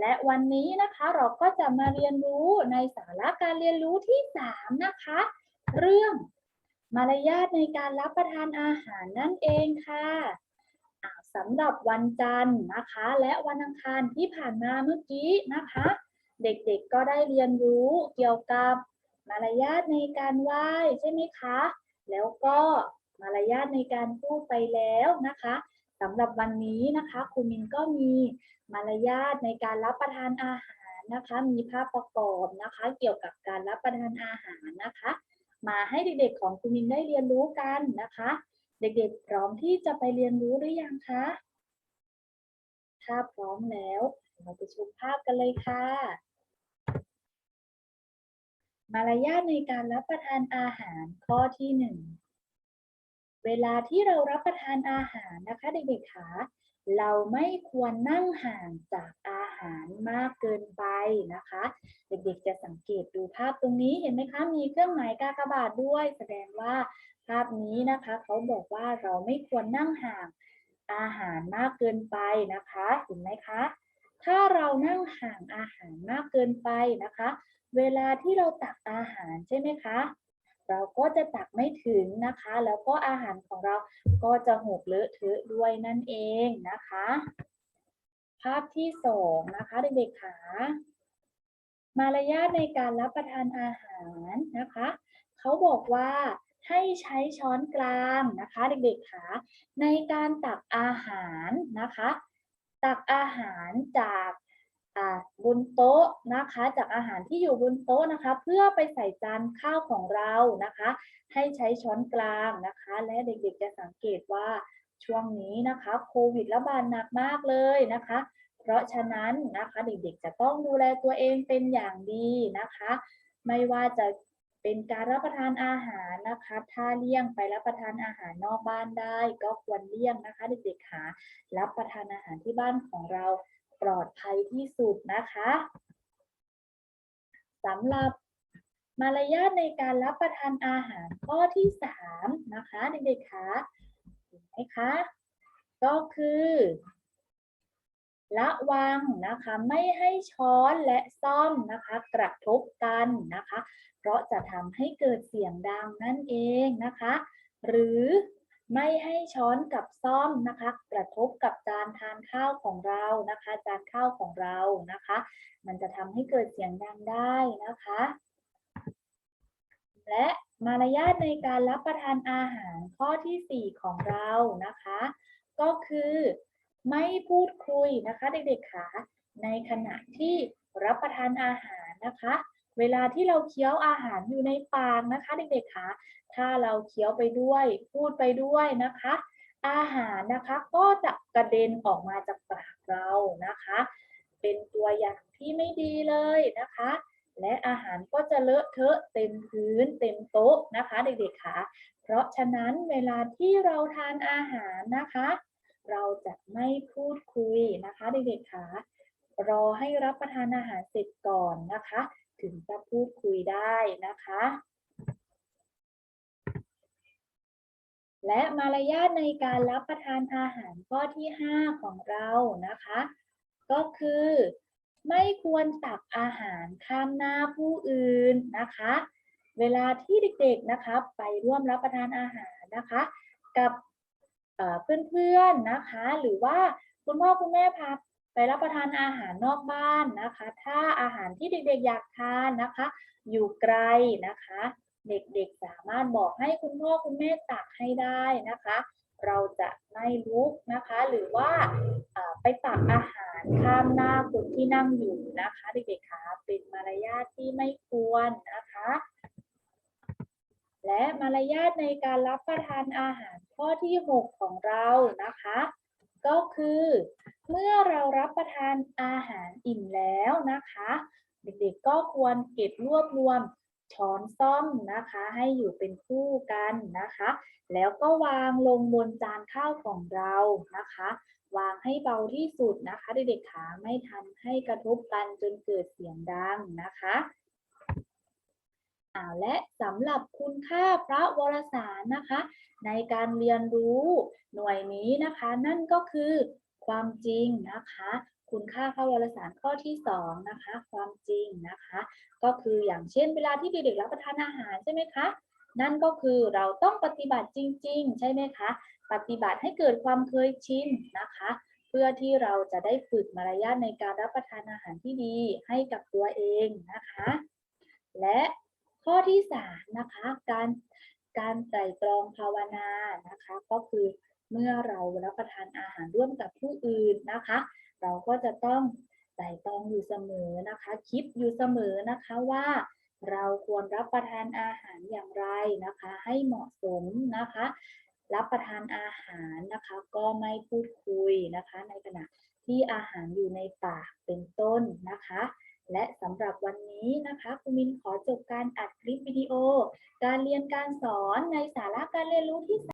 และวันนี้นะคะเราก็จะมาเรียนรู้ในสาระการเรียนรู้ที่ 3 นะคะ เรื่องมารยาทในการรับประทานอาหารนั่นเองค่ะสำหรับวันจันทร์นะคะ และวันอังคารที่ผ่านมาเมื่อกี้นะคะ เด็กๆก็ได้เรียนรู้เกี่ยวกับมารยาทในการไหว้ใช่ไหมคะ แล้วก็มารยาทในการพูดไปแล้วนะคะสำหรับวันนี้นะคะครูมินก็มี มารยาทในการรับประทานอาหารนะคะ มีภาพประกอบนะคะ เกี่ยวกับการรับประทานอาหารนะคะ มาให้เด็กๆของครูมินได้เรียนรู้กันนะคะ เด็กๆ พร้อมที่จะไปเรียนรู้หรือยังคะถ้าพร้อมแล้ว เราไปชมภาพกันเลยค่ะ มารยาทในการรับประทานอาหารข้อที่หนึ่งเวลาที่เรารับประทานอาหารนะคะเด็กๆคะ เราไม่ควรนั่งห่างจากอาหารมากเกินไปนะคะ เด็กๆจะสังเกตดูภาพตรงนี้เห็นไหมคะ มีเครื่องหมายกากบาทด้วย แสดงว่าภาพนี้นะคะเขาบอกว่าเราไม่ควรนั่งห่างอาหารมากเกินไปนะคะ เห็นไหมคะ ถ้าเรานั่งห่างอาหารมากเกินไปนะคะ เวลาที่เราตักอาหารใช่ไหมคะ เราก็จะตักไม่ถึงนะคะ แล้วก็อาหารของเราก็จะหกเลอะเทอะด้วยนั่นเองนะคะ ภาพที่สองนะคะเด็กๆค่ะมารยาทในการรับประทานอาหารนะคะเขาบอกว่าให้ใช้ช้อนกลางนะคะเด็กๆค่ะในการตักอาหารนะคะ ตักอาหารจาก บนโต๊ะนะคะ จากอาหารที่อยู่บนโต๊ะนะคะ เพื่อไปใส่จานข้าวของเรานะคะ ให้ใช้ช้อนกลางนะคะ และเด็กๆจะสังเกตว่าช่วงนี้นะคะโควิดระบาดหนักมากเลยนะคะ เพราะฉะนั้นนะคะเด็กๆจะต้องดูแลตัวเองเป็นอย่างดีนะคะ ไม่ว่าจะเป็นการรับประทานอาหารนะคะ ถ้าเลี่ยงไปรับประทานอาหารนอกบ้านได้ ก็ควรเลี่ยงนะคะ เด็กๆค่ะรับประทานอาหารที่บ้านของเรา ปลอดภัยที่สุดนะคะสำหรับมารยาทในการรับประทานอาหารข้อที่สามนะคะเด็กๆคะเห็นไหมคะก็คือระวังนะคะไม่ให้ช้อนและซ่อมนะคะกระทบกันนะคะ เพราะจะทำให้เกิดเสียงดังนั่นเองนะคะ หรือ ไม่ให้ช้อนกับซ่อมนะคะ กระทบกับจานทานข้าวของเรานะคะ จานข้าวของเรานะคะ มันจะทำให้เกิดเสียงดังได้นะคะ และมารยาทในการรับประทานอาหารข้อที่ 4 ของเรานะคะ ก็คือไม่พูดคุยนะคะ เด็กๆค่ะในขณะที่รับประทานอาหารนะคะ เวลาที่เราเคี้ยวอาหารอยู่ในปากนะคะเด็กๆคะถ้าเราเคี้ยวไปด้วยพูดไปด้วยนะคะ อาหารนะคะก็จะกระเด็นออกมาจากปากเรานะคะ เป็นตัวอย่างที่ไม่ดีเลยนะคะ และอาหารก็จะเลอะเทอะเต็มพื้นเต็มโต๊ะนะคะ เด็กๆคะเพราะฉะนั้นเวลาที่เราทานอาหารนะคะ เราจะไม่พูดคุยนะคะ เด็กๆคะรอให้รับประทานอาหารเสร็จก่อนนะคะ ถึงจะพูดคุยได้นะคะ และมารยาทในการรับประทานอาหารข้อที่ 5 ของเรานะคะ ก็คือ ไม่ควรตักอาหารข้ามหน้าผู้อื่นนะคะ เวลาที่เด็กๆนะคะไปร่วมรับประทานอาหารนะคะ กับเอ่อเพื่อนๆนะคะ หรือว่าคุณพ่อคุณแม่พา ไปรับประทานอาหารนอกบ้านนะคะ ถ้าอาหารที่เด็กๆอยากทานนะคะ อยู่ไกลนะคะ เด็กๆสามารถบอกให้คุณพ่อคุณแม่ตักให้ได้นะคะ เราจะไม่ลุกนะคะ หรือว่าไปตักอาหารข้ามหน้าคนที่นั่งอยู่นะคะ เด็กๆคะเป็นมารยาทที่ไม่ควรนะคะ และมารยาทในการรับประทานอาหารข้อที่ 6 ของเรานะคะ ก็คือเรารับประทานอาหารอิ่มแล้วนะคะ เด็กๆก็ ควรเก็บรวบรวมช้อนซ่อมนะคะ ให้อยู่เป็นคู่กันนะคะ แล้วก็วางลงบนจานข้าวของเรานะคะ วางให้เบาที่สุดนะคะ เด็กๆขาไม่ทำให้กระทบกันจนเกิดเสียงดังนะคะอ่าและสำหรับคุณค่าพระวรสารนะคะ ในการเรียนรู้หน่วยนี้นะคะ นั่นก็คือความจริงนะคะ คุณค่าข้าวารสารข้อที่สองนะคะ ความจริงนะคะ ก็คืออย่างเช่นเวลาที่เด็กๆรับประทานอาหารใช่ไหมคะ นั่นก็คือเราต้องปฏิบัติจริง ๆ ใช่ไหมคะ ปฏิบัติให้เกิดความเคยชินนะคะ เพื่อที่เราจะได้ฝึกมารยาทในการรับประทานอาหารที่ดีให้กับตัวเองนะคะ และข้อที่สามนะคะการการไตร่ตรองภาวนานะคะ ก็คือเมื่อเรารับประทานอาหารร่วมกับผู้อื่นนะคะ เราก็จะต้องไต่ตองอยู่เสมอนะคะ คิดอยู่เสมอนะคะว่าเราควรรับประทานอาหารอย่างไรนะคะ ให้เหมาะสมนะคะ รับประทานอาหารนะคะ ก็ไม่พูดคุยนะคะ ในขณะที่อาหารอยู่ในปากเป็นต้นนะคะ และสำหรับวันนี้นะคะคุณมินขอจบการอัดคลิปวิดีโอ การเรียนการสอนในสาระการเรียนรู้ที่